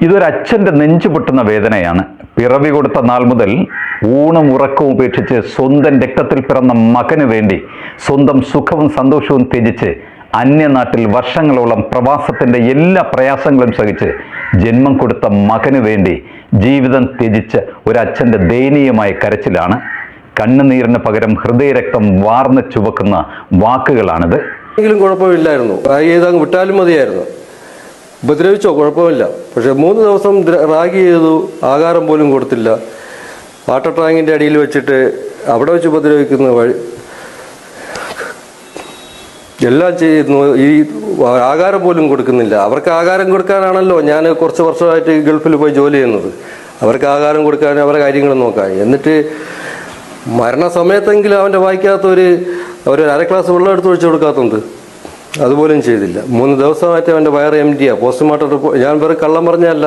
ഇതൊരച്ഛന്റെ നെഞ്ചു പൊട്ടുന്ന വേദനയാണ്. പിറവി കൊടുത്ത നാൾ മുതൽ ഊണും ഉറക്കവും ഉപേക്ഷിച്ച് സ്വന്തം രക്തത്തിൽ പിറന്ന മകന് വേണ്ടി സ്വന്തം സുഖവും സന്തോഷവും ത്യജിച്ച് അന്യനാട്ടിൽ വർഷങ്ങളോളം പ്രവാസത്തിന്റെ എല്ലാ പ്രയാസങ്ങളും സഹിച്ച് ജന്മം കൊടുത്ത മകന് വേണ്ടി ജീവിതം ത്യജിച്ച ഒരച്ഛന്റെ ദയനീയമായ കരച്ചിലാണ്. കണ്ണുനീരിന് പകരം ഹൃദയരക്തം വാർന്ന് ചുവക്കുന്ന വാക്കുകളാണിത്. എങ്കിലും കുഴപ്പമില്ലായിരുന്നു. വിട്ടാലും മതിയായിരുന്നു. ഉപദ്രവിച്ചോ? കുഴപ്പമില്ല. പക്ഷെ മൂന്ന് ദിവസം റാഗി ചെയ്തു ആഹാരം പോലും കൊടുത്തില്ല. വാട്ടർ ടാങ്കിന്റെ അടിയിൽ വെച്ചിട്ട് അവിടെ വെച്ച് ഉപദ്രവിക്കുന്ന വഴി എല്ലാം ചെയ്യുന്നു. ഈ ആഹാരം പോലും കൊടുക്കുന്നില്ല. അവർക്ക് ആഹാരം കൊടുക്കാനാണല്ലോ ഞാൻ കുറച്ച് വർഷമായിട്ട് ഗൾഫിൽ പോയി ജോലി ചെയ്യുന്നത്. അവർക്ക് ആഹാരം കൊടുക്കാൻ അവരുടെ കാര്യങ്ങൾ നോക്കാൻ. എന്നിട്ട് മരണസമയത്തെങ്കിലും അവന്റെ വായിക്കാത്ത ഒരു ഒരു അര ക്ലാസ് വെള്ളം എടുത്ത് ഒഴിച്ചു കൊടുക്കാത്തത് അതുപോലും ചെയ്തില്ല. മൂന്ന് ദിവസമായിട്ട് അവന്റെ വയറ് എം ഡിയാണ് പോസ്റ്റ്മോർട്ടം റിപ്പോർട്ട് ഞാൻ വെറും കള്ളം പറഞ്ഞല്ല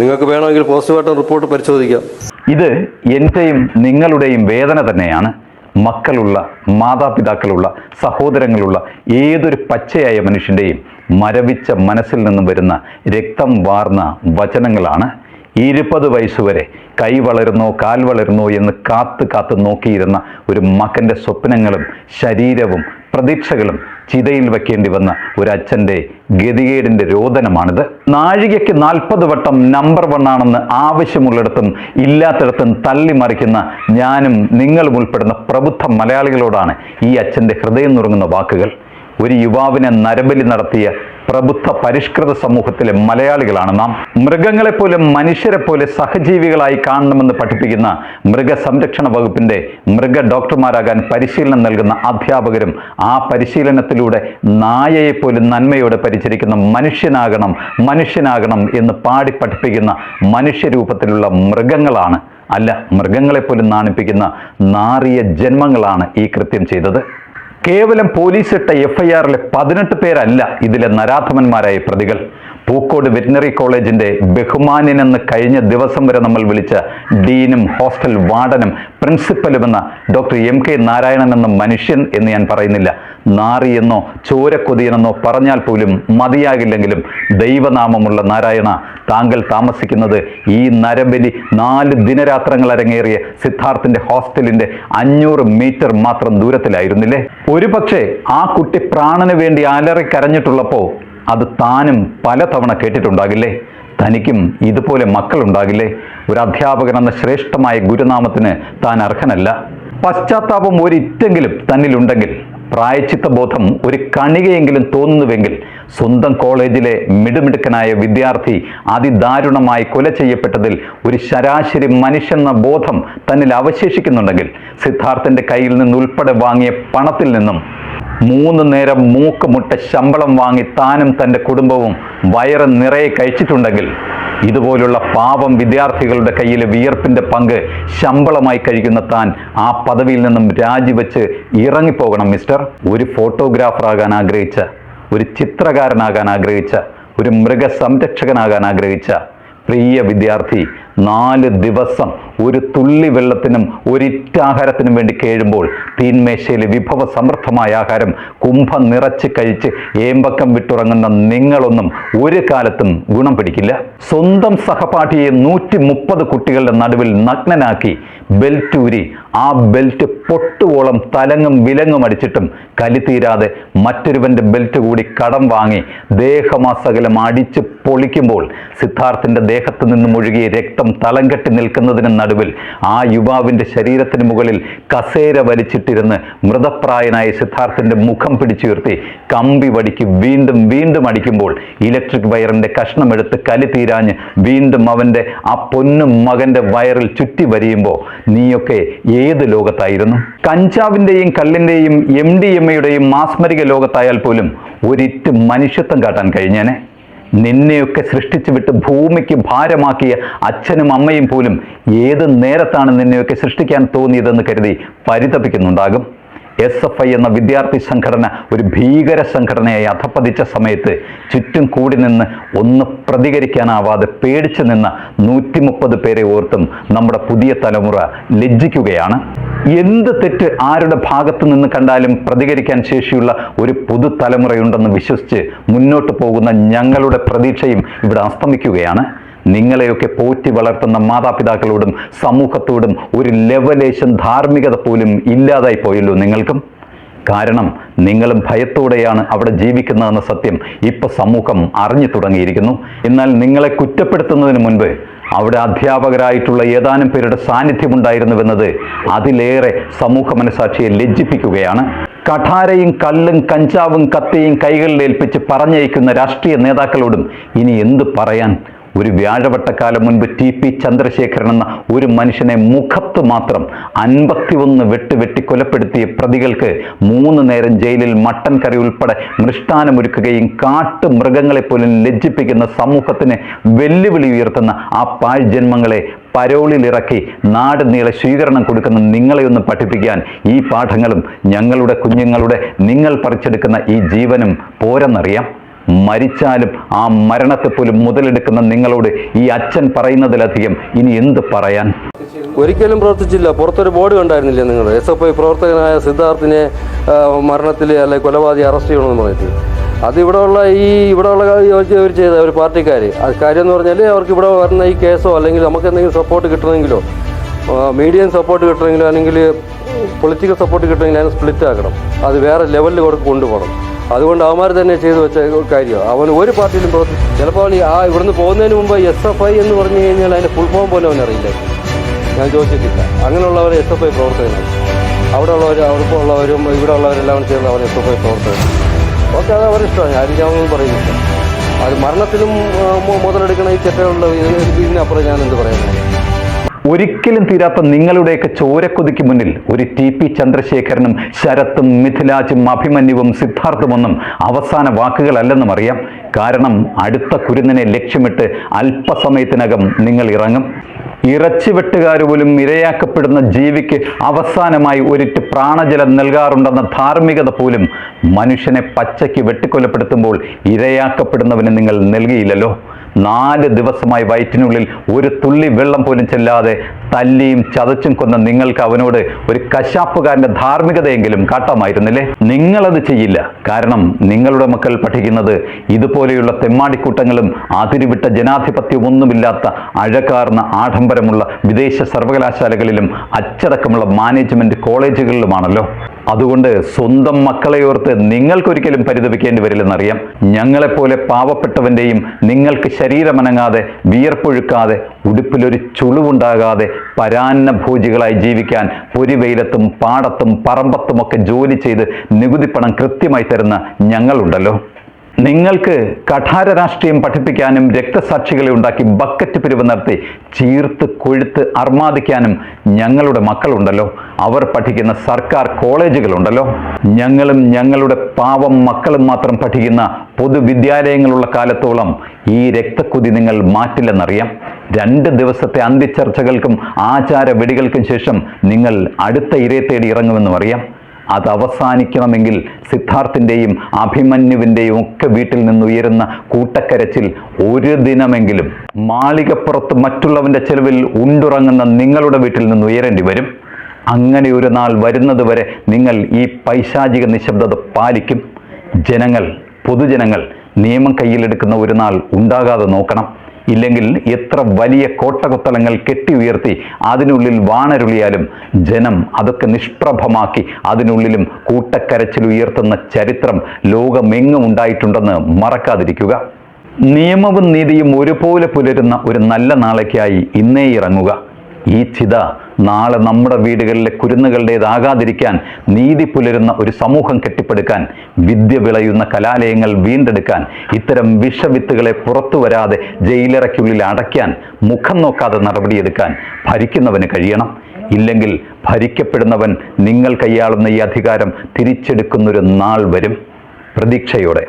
നിങ്ങൾക്ക് വേണമെങ്കിൽ പോസ്റ്റ്മോർട്ടം റിപ്പോർട്ട് പരിശോധിക്കാം. ഇത് എന്റെയും നിങ്ങളുടെയും വേദന തന്നെയാണ്. മക്കളുള്ള മാതാപിതാക്കളുള്ള സഹോദരങ്ങളുള്ള ഏതൊരു പച്ചയായ മനുഷ്യന്റെയും മരവിച്ച മനസ്സിൽ നിന്നും വരുന്ന രക്തം വാർന്ന വചനങ്ങളാണ്. ഇരുപത് വയസ്സുവരെ കൈ വളരുന്നോ കാൽ വളരുന്നോ എന്ന് കാത്ത് കാത്ത് നോക്കിയിരുന്ന ഒരു മകന്റെ സ്വപ്നങ്ങളും ശരീരവും പ്രതീക്ഷകളും ചിതയിൽ വെക്കേണ്ടി വന്ന ഒരു അച്ഛന്റെ ഗതികേടിന്റെ രോദനമാണിത്. നാഴികയ്ക്ക് നാൽപ്പത് വട്ടം നമ്പർ വൺ ആണെന്ന് ആവശ്യമുള്ളിടത്തും ഇല്ലാത്തിടത്തും തള്ളിമറിക്കുന്ന ഞാനും നിങ്ങളും ഉൾപ്പെടുന്ന പ്രബുദ്ധ മലയാളികളോടാണ് ഈ അച്ഛന്റെ ഹൃദയം നുറുങ്ങുന്ന വാക്കുകൾ. ഒരു യുവാവിനെ നരബലി നടത്തിയ പ്രബുദ്ധ പരിഷ്കൃത സമൂഹത്തിലെ മലയാളികളാണ് നാം. മൃഗങ്ങളെപ്പോലെ മനുഷ്യരെ പോലെ സഹജീവികളായി കാണണമെന്ന് പഠിപ്പിക്കുന്ന മൃഗസംരക്ഷണ വകുപ്പിന്റെ മൃഗ ഡോക്ടർമാരാകാൻ പരിശീലനം നൽകുന്ന അധ്യാപകരും ആ പരിശീലനത്തിലൂടെ നായയെപ്പോലും നന്മയോടെ പരിചരിക്കുന്ന മനുഷ്യനാകണം മനുഷ്യനാകണം എന്ന് പാടി പഠിപ്പിക്കുന്ന മനുഷ്യരൂപത്തിലുള്ള മൃഗങ്ങളാണ്. അല്ല മൃഗങ്ങളെപ്പോലും നാണിപ്പിക്കുന്ന നാറിയ ജന്മങ്ങളാണ് ഈ കൃത്യം ചെയ്തത്. കേവലം പോലീസ് ഇട്ട എഫ്ഐആറിലെ പതിനെട്ട് പേരല്ല ഇതിലെ നരാധമന്മാരായ പ്രതികൾ. പൂക്കോട് വെറ്റിനറി കോളേജിന്റെ ബഹുമാന്യനെന്ന് കഴിഞ്ഞ ദിവസം വരെ നമ്മൾ വിളിച്ച ഡീനും ഹോസ്റ്റൽ വാർഡനും പ്രിൻസിപ്പലും എന്ന ഡോക്ടർ എം കെ നാരായണൻ എന്ന മനുഷ്യൻ എന്ന് ഞാൻ പറയുന്നില്ല. നാറിയെന്നോ ചോരക്കൊതിയനെന്നോ പറഞ്ഞാൽ പോലും മതിയാകില്ലെങ്കിലും ദൈവനാമമുള്ള നാരായണ താങ്കൾ താമസിക്കുന്നത് ഈ നരബലി നാല് ദിനരാത്രങ്ങൾ അരങ്ങേറിയ സിദ്ധാർത്ഥിന്റെ ഹോസ്റ്റലിന്റെ അഞ്ഞൂറ് മീറ്റർ മാത്രം ദൂരത്തിലായിരുന്നില്ലേ? ഒരുപക്ഷെ ആ കുട്ടി പ്രാണന് വേണ്ടി അലറി കരഞ്ഞിട്ടുള്ളപ്പോൾ അത് താനും പലതവണ കേട്ടിട്ടുണ്ടാകില്ലേ? തനിക്കും ഇതുപോലെ മക്കളുണ്ടാകില്ലേ? ഒരു അധ്യാപകൻ എന്ന ശ്രേഷ്ഠമായ ഗുരുനാമത്തിന് താൻ അർഹനല്ല. പശ്ചാത്താപം ഒരിറ്റെങ്കിലും തന്നിലുണ്ടെങ്കിൽ പ്രായച്ചിത്ത ബോധം ഒരു കണികയെങ്കിലും തോന്നുന്നുവെങ്കിൽ സ്വന്തം കോളേജിലെ മിടുമിടുക്കനായ വിദ്യാർത്ഥി അതിദാരുണമായി കൊല ചെയ്യപ്പെട്ടതിൽ ഒരു ശരാശരി മനുഷ്യനെന്ന ബോധം തന്നിൽ അവശേഷിക്കുന്നുണ്ടെങ്കിൽ സിദ്ധാർത്ഥന്റെ കയ്യിൽ നിന്ന് ഉൾപ്പെടെ വാങ്ങിയ പണത്തിൽ നിന്നും മൂന്ന് നേരം മൂക്ക് മുട്ട ശമ്പളം വാങ്ങി താനും തന്റെ കുടുംബവും വയറ് നിറയെ കഴിച്ചിട്ടുണ്ടെങ്കിൽ ഇതുപോലുള്ള പാപം വിദ്യാർത്ഥികളുടെ കയ്യിലെ വിയർപ്പിന്റെ പങ്ക് ശമ്പളമായി കഴിക്കുന്ന താൻ ആ പദവിയിൽ നിന്നും രാജിവെച്ച് ഇറങ്ങിപ്പോകണം മിസ്റ്റർ. ഒരു ഫോട്ടോഗ്രാഫർ ആകാൻ ആഗ്രഹിച്ച ഒരു ചിത്രകാരനാകാൻ ആഗ്രഹിച്ച ഒരു മൃഗസംരക്ഷകനാകാൻ ആഗ്രഹിച്ച പ്രിയ വിദ്യാർത്ഥി നാല് ദിവസം ഒരു തുള്ളി വെള്ളത്തിനും ഒരിറ്റാഹാരത്തിനും വേണ്ടി കേഴുമ്പോൾ തീന്മേശയിലെ വിഭവ സമൃദ്ധമായ ആഹാരം കുംഭം നിറച്ച് കഴിച്ച് ഏമ്പക്കം വിട്ടുറങ്ങുന്ന നിങ്ങളൊന്നും ഒരു കാലത്തും ഗുണം പിടിക്കില്ല. സ്വന്തം സഹപാഠിയെ നൂറ്റി മുപ്പത് കുട്ടികളുടെ നടുവിൽ നഗ്നനാക്കി ബെൽറ്റൂരി ആ ബെൽറ്റ് പൊട്ടുവോളം തലങ്ങും വിലങ്ങും അടിച്ചിട്ടും കലി തീരാതെ മറ്റൊരുവന്റെ ബെൽറ്റ് കൂടി കടം വാങ്ങി ദേഹമാസകലം അടിച്ച് പൊളിക്കുമ്പോൾ സിദ്ധാർത്ഥിന്റെ ദേഹത്ത് നിന്നും ഒഴുകിയ രക്തം തളം കെട്ടി നിൽക്കുന്നതിന് നടുവിൽ ആ യുവാവിന്റെ ശരീരത്തിന് മുകളിൽ കസേര വലിച്ചിട്ടിരുന്ന് മൃതപ്രായനായ സിദ്ധാർത്ഥിന്റെ മുഖം പിടിച്ചുയർത്തി കമ്പി വടിക്ക് വീണ്ടും വീണ്ടും അടിക്കുമ്പോൾ ഇലക്ട്രിക് വയറിന്റെ കഷ്ണമെടുത്ത് കലി തീരാഞ്ഞ് വീണ്ടും അവന്റെ ആ പൊന്നും മകന്റെ വയറിൽ ചുറ്റി വരിയുമ്പോൾ നീയൊക്കെ ഏത് ലോകത്തായിരുന്നു? കഞ്ചാവിന്റെയും കല്ലിന്റെയും എം ഡി എം എയുടെയും മാസ്മരിക ലോകത്തായാൽ പോലും ഒരിറ്റ് മനുഷ്യത്വം കാട്ടാൻ കഴിഞ്ഞേനെ. നിന്നെയൊക്കെ സൃഷ്ടിച്ചു വിട്ട് ഭൂമിക്ക് ഭാരമാക്കിയ അച്ഛനും അമ്മയും പോലും ഏത് നേരത്താണ് നിന്നെയൊക്കെ സൃഷ്ടിക്കാൻ തോന്നിയതെന്ന് കരുതി പരിതപിക്കുന്നുണ്ടാകും. എസ് എഫ് ഐ എന്ന വിദ്യാർത്ഥി സംഘടന ഒരു ഭീകര സംഘടനയായി അധപ്പതിച്ച സമയത്ത് ചുറ്റും കൂടി നിന്ന് ഒന്ന് പ്രതികരിക്കാനാവാതെ പേടിച്ചു നിന്ന നൂറ്റി മുപ്പത് പേരെ ഓർത്തും നമ്മുടെ പുതിയ തലമുറ ലജ്ജിക്കുകയാണ്. എന്ത് തെറ്റ് ആരുടെ ഭാഗത്തു നിന്ന് കണ്ടാലും പ്രതികരിക്കാൻ ശേഷിയുള്ള ഒരു പുതുതലമുറയുണ്ടെന്ന് വിശ്വസിച്ച് മുന്നോട്ട് പോകുന്ന ഞങ്ങളുടെ പ്രതീക്ഷയും ഇവിടെ അസ്തമിക്കുകയാണ്. നിങ്ങളെയൊക്കെ പോറ്റി വളർത്തുന്ന മാതാപിതാക്കളോടും സമൂഹത്തോടും ഒരു ലെവലേശം ധാർമ്മികത പോലും ഇല്ലാതായി പോയല്ലോ നിങ്ങൾക്കും. കാരണം നിങ്ങളും ഭയത്തോടെയാണ് അവിടെ ജീവിക്കുന്നതെന്ന സത്യം ഇപ്പൊ സമൂഹം അറിഞ്ഞു തുടങ്ങിയിരിക്കുന്നു. എന്നാൽ നിങ്ങളെ കുറ്റപ്പെടുത്തുന്നതിന് മുൻപ് അവിടെ അധ്യാപകരായിട്ടുള്ള ഏതാനും പേരുടെ സാന്നിധ്യം സാന്നിധ്യമുണ്ടായിരുന്നുവെന്നത് അതിലേറെ സമൂഹ മനസാക്ഷിയെ ലജ്ജിപ്പിക്കുകയാണ്. കഠാരയും കല്ലും കഞ്ചാവും കത്തിയും കൈകളിലേൽപ്പിച്ച് പറഞ്ഞയക്കുന്ന രാഷ്ട്രീയ നേതാക്കളോടും ഇനി എന്ത് പറയാൻ ഒരു വ്യാഴവട്ടക്കാലം മുൻപ് ടി പി ചന്ദ്രശേഖരൻ എന്ന ഒരു മനുഷ്യനെ മുഖത്ത് മാത്രം അൻപത്തിയൊന്ന് വെട്ട് വെട്ടി കൊലപ്പെടുത്തിയ പ്രതികൾക്ക് മൂന്ന് നേരം ജയിലിൽ മട്ടൻ കറി ഉൾപ്പെടെ മൃഷ്ടാനമൊരുക്കുകയും കാട്ടു മൃഗങ്ങളെപ്പോലും ലജ്ജിപ്പിക്കുന്ന സമൂഹത്തിന് വെല്ലുവിളി ഉയർത്തുന്ന ആ പാഴ് ജന്മങ്ങളെ പരോളിലിറക്കി നാട് നീളെ സ്വീകരണം കൊടുക്കുന്ന നിങ്ങളെ ഒന്ന് പഠിപ്പിക്കാൻ ഈ പാഠങ്ങളും ഞങ്ങളുടെ കുഞ്ഞുങ്ങളുടെ നിങ്ങൾ പറിച്ചെടുക്കുന്ന ഈ ജീവനും പോരെന്നറിയാം. മരിച്ചാലും ആ മരണത്തെ പോലും മുതലെടുക്കുന്ന നിങ്ങളോട് ഈ അച്ഛൻ പറയുന്നതിലധികം ഇനി എന്ത് പറയാൻ? ഒരിക്കലും പ്രവർത്തിച്ചില്ല. പുറത്തൊരു ബോർഡ് കണ്ടായിരുന്നില്ല നിങ്ങൾ? എസ് എഫ് ഐ പ്രവർത്തകനായ സിദ്ധാർത്ഥിനെ മരണത്തിൽ അല്ലെ കൊലപാതകം അറസ്റ്റ് ചെയ്യണമെന്ന് പറഞ്ഞിട്ട്. അത് ഈ ഇവിടെയുള്ള അവർ ചെയ്ത ഒരു പാർട്ടിക്കാർ അത് കാര്യം എന്ന് പറഞ്ഞാൽ അവർക്ക് ഇവിടെ വരുന്ന ഈ കേസോ അല്ലെങ്കിൽ നമുക്ക് എന്തെങ്കിലും സപ്പോർട്ട് കിട്ടണമെങ്കിലോ മീഡിയം സപ്പോർട്ട് കിട്ടണമെങ്കിലോ അല്ലെങ്കിൽ പൊളിറ്റിക്കൽ സപ്പോർട്ട് കിട്ടണമെങ്കിൽ അതിനെ സ്പ്ലിറ്റ് ആക്കണം. അത് വേറെ ലെവലിൽ കൊണ്ടുപോകണം. അതുകൊണ്ട് അവന്മാർ തന്നെ ചെയ്തു വെച്ച കാര്യം അവൻ ഒരു പാർട്ടിയിലും പ്രവർത്തി ചിലപ്പോൾ ആ ഇവിടുന്ന് പോകുന്നതിന് മുമ്പ് എസ് എഫ് ഐ എന്ന് പറഞ്ഞു കഴിഞ്ഞാൽ അതിന്റെ ഫുൾ ഫോം പോലും അവനറിയില്ല? ഞാൻ ചോദിച്ചിട്ടില്ല. അങ്ങനെയുള്ളവർ എസ് എഫ് ഐ പ്രവർത്തകനാണ് അവിടെ ഉള്ളവർ അവിടെ ഉള്ളവരും ഇവിടെ ഉള്ളവരെല്ലാം ചേർന്ന് അവർ എസ് എഫ് ഐ പ്രവർത്തകർ ഓക്കെ അത് അവരിഷ്ടമാണ് ആരും ഞാനൊന്നും പറയുന്നില്ല അത് മരണത്തിലും മുതലെടുക്കണ ഈ ഇതിന് ഇതിനപ്പുറം ഞാൻ എന്ത് പറയുന്നത് ഒരിക്കലും തീരാത്ത നിങ്ങളുടെയൊക്കെ ചോരക്കൊതിക്ക് മുന്നിൽ ഒരു ടി പി ചന്ദ്രശേഖരനും ശരത്തും മിഥിലാജും അഭിമന്യുവും സിദ്ധാർത്ഥമൊന്നും അവസാന വാക്കുകളല്ലെന്നും അറിയാം. കാരണം അടുത്ത കുരുന്നിനെ ലക്ഷ്യമിട്ട് അല്പസമയത്തിനകം നിങ്ങൾ ഇറങ്ങും. ഇറച്ചിവെട്ടുകാർ പോലും ഇരയാക്കപ്പെടുന്ന ജീവിക്ക് അവസാനമായി ഒരിറ്റ് പ്രാണജലം നൽകാറുണ്ടെന്ന ധാർമ്മികത പോലും മനുഷ്യനെ പച്ചയ്ക്ക് വെട്ടിക്കൊലപ്പെടുത്തുമ്പോൾ ഇരയാക്കപ്പെടുന്നവന് നിങ്ങൾ നൽകിയില്ലല്ലോ. നാല് ദിവസമായി വയറ്റിനുള്ളിൽ ഒരു തുള്ളി വെള്ളം പോലും ചെല്ലാതെ തല്ലിയും ചതച്ചും കൊന്ന നിങ്ങൾക്ക് അവനോട് ഒരു കശാപ്പുകാരന്റെ ധാർമ്മികതയെങ്കിലും കാട്ടാമായിരുന്നില്ലേ? നിങ്ങളത് ചെയ്യില്ല. കാരണം നിങ്ങളുടെ മക്കൾ പഠിക്കുന്നത് ഇതുപോലെയുള്ള തെമ്മാടിക്കൂട്ടങ്ങളും അതിരുവിട്ട ജനാധിപത്യവും ഒന്നുമില്ലാത്ത അഴകാർന്ന ആഡംബരമുള്ള വിദേശ സർവകലാശാലകളിലും അച്ചടക്കമുള്ള മാനേജ്മെന്റ് കോളേജുകളിലുമാണല്ലോ. അതുകൊണ്ട് സ്വന്തം മക്കളെ ഓർത്ത് നിങ്ങൾക്കൊരിക്കലും പരിതപിക്കേണ്ടി വരില്ലെന്നറിയാം. ഞങ്ങളെപ്പോലെ പാവപ്പെട്ടവന്റെയും നിങ്ങൾക്ക് ശരീരമനങ്ങാതെ വിയർപ്പൊഴുക്കാതെ ഉടുപ്പിലൊരു ചുളിവുണ്ടാകാതെ പരാന്ന ഭോജികളായി ജീവിക്കാൻ പൊരിവെയിലത്തും പാടത്തും പറമ്പത്തുമൊക്കെ ജോലി ചെയ്ത് നികുതിപ്പണം കൃത്യമായി തരുന്ന ഞങ്ങളുണ്ടല്ലോ. നിങ്ങൾക്ക് കഠാര രാഷ്ട്രീയം പഠിപ്പിക്കാനും രക്തസാക്ഷികളെ ഉണ്ടാക്കി ബക്കറ്റ് പിരിവ് നടത്തി ചീർത്ത് കൊഴുത്ത് അർമാദിക്കാനും ഞങ്ങളുടെ മക്കളുണ്ടല്ലോ. അവർ പഠിക്കുന്ന സർക്കാർ കോളേജുകളുണ്ടല്ലോ. ഞങ്ങളും ഞങ്ങളുടെ പാവം മക്കളും മാത്രം പഠിക്കുന്ന പൊതുവിദ്യാലയങ്ങളുള്ള കാലത്തോളം ഈ രക്തക്കുതി നിങ്ങൾ മാറ്റില്ലെന്നറിയാം. രണ്ട് ദിവസത്തെ അന്ത്യചർച്ചകൾക്കും ആചാര വെടികൾക്കും ശേഷം നിങ്ങൾ അടുത്ത ഇരയെ തേടി ഇറങ്ങുമെന്നും അറിയാം. അത് അവസാനിക്കണമെങ്കിൽ സിദ്ധാർത്ഥിന്റെയും അഭിമന്യുവിന്റെയും ഒക്കെ വീട്ടിൽ നിന്ന് ഉയരുന്ന കൂട്ടക്കരച്ചിൽ ഒരു ദിനമെങ്കിലും മാളികപ്പുറത്ത് മറ്റുള്ളവന്റെ ചെലവിൽ ഉണ്ടുറങ്ങുന്ന നിങ്ങളുടെ വീട്ടിൽ നിന്ന് ഉയരേണ്ടി വരും. അങ്ങനെ ഒരു നാൾ വരുന്നത് വരെ നിങ്ങൾ ഈ പൈശാചിക നിശബ്ദത പാലിക്കും. ജനങ്ങൾ പൊതുജനങ്ങൾ നിയമം കയ്യിലെടുക്കുന്ന ഒരു നാൾ ഉണ്ടാകാതെ നോക്കണം. ഇല്ലെങ്കിൽ എത്ര വലിയ കോട്ടകുത്തലങ്ങൾ കെട്ടി ഉയർത്തി അതിനുള്ളിൽ വാണരുളിയാലും ജനം അതൊക്കെ നിഷ്പ്രഭമാക്കി അതിനുള്ളിലും കൂട്ടക്കരച്ചിൽ ഉയർത്തുന്ന ചരിത്രം ലോകമെങ്ങും ഉണ്ടായിട്ടുണ്ടെന്ന് മറക്കാതിരിക്കുക. നിയമവും നീതിയും ഒരുപോലെ പുലരുന്ന ഒരു നല്ല നാളേക്കായി ഇന്നേ ഇറങ്ങുക. ഈ ചിത നാളെ നമ്മുടെ വീടുകളിലെ കുരുന്നുകളുടേതാകാതിരിക്കാൻ നീതി പുലരുന്ന ഒരു സമൂഹം കെട്ടിപ്പടുക്കാൻ വിദ്യ വിളയുന്ന കലാലയങ്ങൾ വീണ്ടെടുക്കാൻ ഇത്തരം വിഷവിത്തുകളെ പുറത്തു വരാതെ ജയിലറയ്ക്കുള്ളിൽ അടയ്ക്കാൻ മുഖം നോക്കാതെ നടപടിയെടുക്കാൻ ഭരിക്കുന്നവന് കഴിയണം. ഇല്ലെങ്കിൽ ഭരിക്കപ്പെടുന്നവൻ നിങ്ങൾ കൈയാളുന്ന ഈ അധികാരം തിരിച്ചെടുക്കുന്നൊരു നാൾ വരും. പ്രതീക്ഷയോടെ.